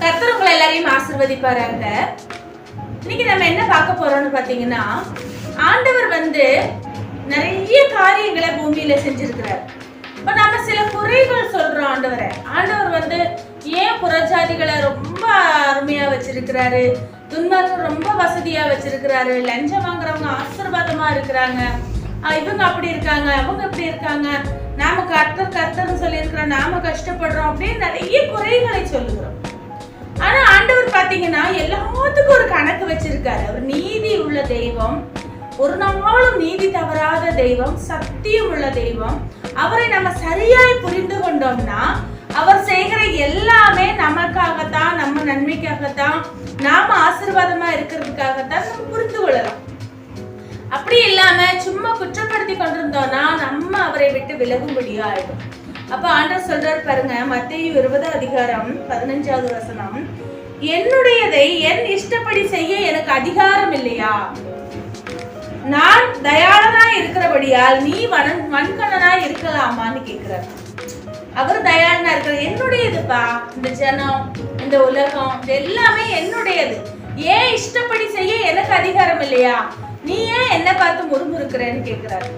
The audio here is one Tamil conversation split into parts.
கர்த்தர் உங்களை எல்லாரையும் ஆசிர்வதிப்பாராங்க இன்னைக்கு நம்ம என்ன பார்க்க போறோம்னு பாத்தீங்கன்னா ஆண்டவர் வந்து நிறைய காரியங்களை பூமியில செஞ்சிருக்கிறார். இப்ப நம்ம சில குறைகள் சொல்றோம் ஆண்டவரை. ஆண்டவர் வந்து ஏன் புறஜாதிகளை ரொம்ப அருமையா வச்சிருக்கிறாரு? துன்மார்க்கர் ரொம்ப வசதியா வச்சிருக்கிறாரு? லஞ்சம் வாங்குறவங்க ஆசீர்வாதமா இருக்கிறாங்க. இவங்க அப்படி இருக்காங்க அவங்க இப்படி இருக்காங்க. நாம கர்த்தர் கர்த்தர்னு சொல்லியிருக்கிறோம் நாம கஷ்டப்படுறோம் அப்படின்னு நிறைய குறைகளை சொல்லுகிறோம். ஆனா ஆண்டவர் பாத்தீங்கன்னா எல்லாத்துக்கும் ஒரு கணக்கு வச்சிருக்காரு. அவர் நீதி உள்ள தெய்வம். ஒரு நாளும் நீதி தவறாத தெய்வம் சத்தியம் உள்ள தெய்வம். அவரை நம்ம சரியாய் புரிந்து கொண்டோம்னா அவர் செய்கிற எல்லாமே நமக்காகத்தான் நம்ம நன்மைக்காகத்தான் நாம ஆசீர்வாதமா இருக்கிறதுக்காகத்தான் நம்ம புரிந்து கொள்ளலாம். அப்படி இல்லாம சும்மா குற்றப்படுத்தி கொண்டிருந்தோம்னா நம்ம அவரை விட்டு விலகும்படியா ஆயிடும் அப்போ ஆண்டவர் சொல்றாரு பாருங்க மத்திய இருபது அதிகாரம் பதினஞ்சாவது வசனம். என்னுடையதை என் இஷ்டப்படி செய்ய எனக்கு அதிகாரம் இல்லையா? நான் தயாளனா இருக்கிறபடியால் நீ வன வன்கணனா இருக்கலாமான்னு கேக்குறாரு. அவர் தயாளனா இருக்கிற என்னுடையதுப்பா? இந்த ஜனம் இந்த உலகம் இது எல்லாமே என்னுடையது. ஏன் இஷ்டப்படி செய்ய எனக்கு அதிகாரம் இல்லையா? நீ ஏன் என்ன பார்த்து முறுமுறுக்கிறேன்னு கேக்குறாரு.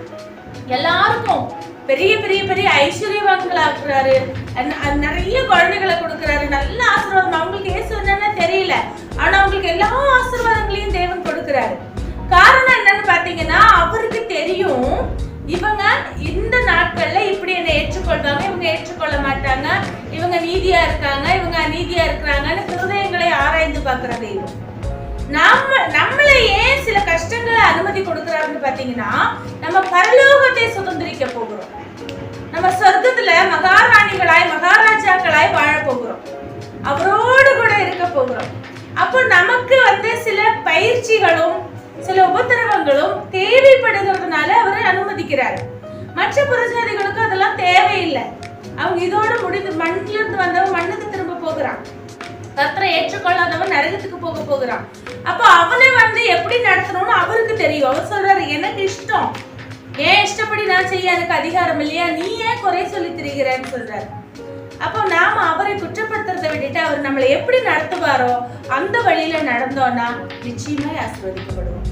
எல்லாருக்கும் பெரிய பெரிய பெரிய ஐஸ்வர்யவான்கள் ஆக்குறாரு அந் நிறைய குழந்தைகளை கொடுக்குறாரு. நல்ல ஆசீர்வாதம். அவங்களுக்கு ஏசு என்னன்னு தெரியல. ஆனா அவங்களுக்கு எல்லா ஆசீர்வாதங்களையும் தேவன் கொடுக்குறாரு. காரணம் என்னன்னு பாத்தீங்கன்னா அவருக்கு தெரியும் இவங்க இந்த நாட்கள்ல இப்படி என்னை ஏற்றுக்கொள்வாங்க. இவங்க ஏற்றுக்கொள்ள மாட்டாங்க. இவங்க நீதியா இருக்காங்க. இவங்க அநீதியா இருக்கிறாங்கன்னு ஹிருதயங்களை ஆராய்ந்து பார்க்கிற தெய்வம். நம்ம நம்மளை ஏன் சில கஷ்டங்களை அனுமதி கொடுக்குறாருன்னு பாத்தீங்கன்னா நம்ம பரலோகத்தை சுதந்திரிக்க போகிறோம். நம்ம சொர்க்கத்துல மகாராணிகளாய் மகாராஜாக்களாய் வாழ போகிறோம். அவரோடு கூட இருக்க போகிறோம். அப்போ நமக்கு வந்து சில பயிற்சிகளும் சில உபத்திரவங்களும் தேவைப்படுகிறதுனால அவரை அனுமதிக்கிறார். மற்ற புறஜாதிகளுக்கு அதெல்லாம் தேவையில்லை. அவங்க இதோட முடிந்து மண்ணிலிருந்து வந்தவன் மண்ணுக்கு திரும்ப போகிறான். கத்தரை ஏற்றுக்கொள்ளாதவன் நரகத்துக்கு போக போகிறான். அப்போ அவனை வந்து எப்படி நடத்தணும்னு அவருக்கு தெரியும். அவர் சொல்றாரு எனக்கு இஷ்டம். நான் செய்ய எனக்கு அதிகாரம் இல்லையா? நீ ஏன் குறை சொல்லி திரிகிறேன்னு சொல்றாரு. அப்போ நாம அவரை குற்றப்படுத்துறதை விட்டுட்டு அவர் நம்மளை எப்படி நடத்துவாரோ அந்த வழியில நடந்தோம்னா நிச்சயமாய் ஆசிர்வதிக்கப்படுவோம்.